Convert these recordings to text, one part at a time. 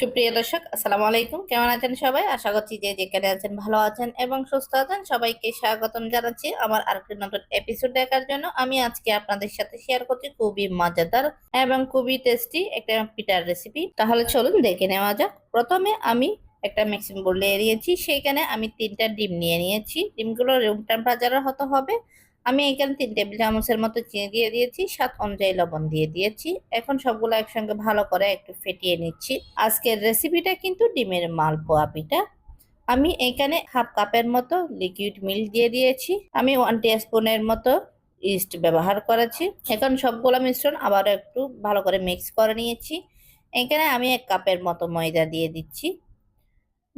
সুপ্রিয় দর্শক, আসসালামু আলাইকুম। কেমন আছেন সবাই? আশা করছি যে যেখানে আছেন ভালো আছেন এবং সুস্থ আছেন। সবাইকে স্বাগতম জানাচ্ছি আমার আরেকটি নতুন এপিসোড দেখার জন্য। আমি আজকে আপনাদের সাথে শেয়ার করছি খুবই মজাদার এবং খুবই টেস্টি একটা পিঠার রেসিপি তাহলে চলুন দেখে নেওয়া যাক। প্রথমে আমি একটা মিক্সিং বোর্ড নিয়ে নিয়েছি। সেইখানে আমি তিনটা ডিম নিয়ে নিয়েছি। ডিমগুলো রুম টেম্পারেচারের হতে হবে। আমি এখানে তিন টেবিল চামচের মতো চিনি দিয়ে দিয়েছি, স্বাদ অনুযায়ী লবণ দিয়ে দিয়েছি। এখন সবগুলো একসঙ্গে ভালো করে একটু ফেটিয়ে নিচ্ছি। আজকের রেসিপিটা কিন্তু ডিমের মালপোয়া পিঠা আমি এখানে হাফ কাপের মতো লিকুইড মিল্ক দিয়ে দিয়েছি। আমি ওয়ান স্পুনের মতো ইস্ট ব্যবহার করেছি। এখন সবগুলো মিশ্রণ আবার একটু ভালো করে মিক্স করে নিয়েছি। এখানে আমি এক কাপের মতো ময়দা দিয়ে দিচ্ছি।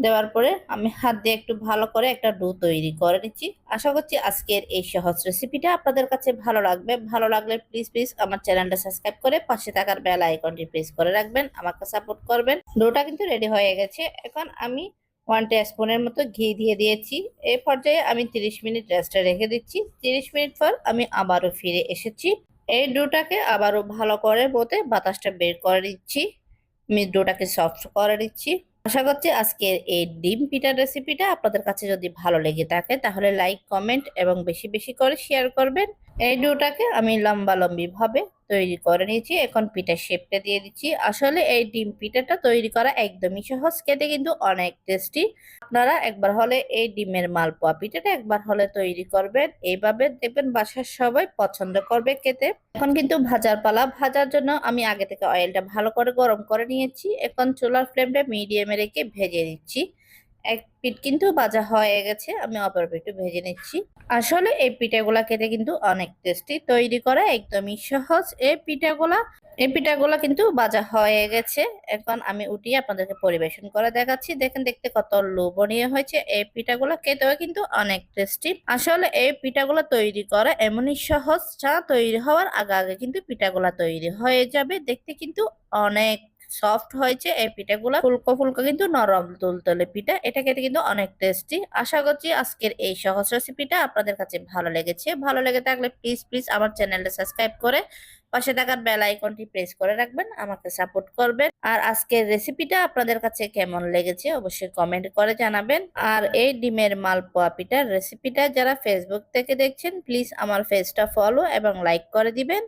দেওয়ার পরে আমি হাত দিয়ে একটু ভালো করে একটা ডো তৈরি করে নিচ্ছি। আশা করছি আজকের এই সহজ রেসিপিটা আপনাদের কাছে ভালো লাগবে। ভালো লাগলে প্লিজ প্লিজ আমার চ্যানেলটা সাবস্ক্রাইব করে পাশে থাকার বেল আইকনটি প্রেস করে রাখবেন, আমাকে সাপোর্ট করবেন। ডোটা কিন্তু রেডি হয়ে গেছে। এখন আমি ওয়ান স্পুনের মতো ঘি দিয়ে দিয়েছি। এই পর্যায়ে আমি 30 মিনিট রেস্টে রেখে দিচ্ছি। 30 মিনিট পর আমি আবারও ফিরে এসেছি। এই ডোটাকে আবারও ভালো করে মতে বাতাসটা বের করে দিচ্ছি আমি ডোটাকে সফট করে দিচ্ছি আশা করছি আজকের এই ডিম পিঠার রেসিপিটা আপনাদের কাছে যদি ভালো লেগে থাকে, তাহলে লাইক কমেন্ট এবং বেশি বেশি করে শেয়ার করবেন। এই ডোটাকে আমি লম্বা লম্বি ভাবে তৈরি করে নিয়েছি। এখন পিঠার শেপটা দিয়ে দিচ্ছি। আসলে এই ডিম পিঠাটা তৈরি করা একদমই সহজ, খেতে কিন্তু অনেক টেস্টি আপনারা একবার হলে এই ডিমের মালপোয়া পিঠাটা একবার হলে তৈরি করবেন। এইভাবে দেখবেন বাসার সবাই পছন্দ করবে খেতে। এখন কিন্তু ভাজার পালা, ভাজার জন্য আমি আগে থেকে অয়েলটা ভালো করে গরম করে নিয়েছি। এখন চুলার ফ্লেমটা মিডিয়ামে রেখে ভেজে নিচ্ছি। এক পিঠ কিন্তু ভাজা হয়ে গেছে, আমি অপর পিঠও ভেজে নিচ্ছি। আসলে এই পিঠাগুলা খেতে কিন্তু অনেক টেস্টি তৈরি করা একদমই সহজ। এই পিঠাগুলা এই পিঠাগুলা কিন্তু ভাজা হয়ে গেছে। এখন আমি উঠিয়ে আপনাদেরকে পরিবেশন করে দেখাচ্ছি। দেখেন দেখতে কত লোভনীয় হয়েছে। এই পিঠাগুলো খেতেও কিন্তু অনেক টেস্টি আসলে এই পিঠাগুলো তৈরি করা এমনই সহজ চা তৈরি হওয়ার আগে আগে কিন্তু পিঠাগুলা তৈরি হয়ে যাবে। দেখতে কিন্তু অনেক সফট হয়েছে, এই পিঠাগুলো ফুলকো ফুলকো কিন্তু নরম তুলতলে পিঠা, এটা খেতে কিন্তু অনেক টেস্টি আশা করছি আজকের এই সহজ রেসিপিটা আপনাদের কাছে ভালো লেগেছে। ভালো লেগে থাকলে প্লিজ প্লিজ আমার চ্যানেলটা সাবস্ক্রাইব করে পাশে থাকার বেল আইকনটি প্রেস করে রাখবেন, আমাকে সাপোর্ট করবেন। আর আজকের রেসিপিটা আপনাদের কাছে কেমন লেগেছে অবশ্যই কমেন্ট করে জানাবেন। আর এই ডিমের মালপোয়া পিঠার রেসিপিটা যারা ফেসবুক থেকে দেখছেন প্লিজ আমার পেজটা ফলো এবং লাইক করে দিবেন।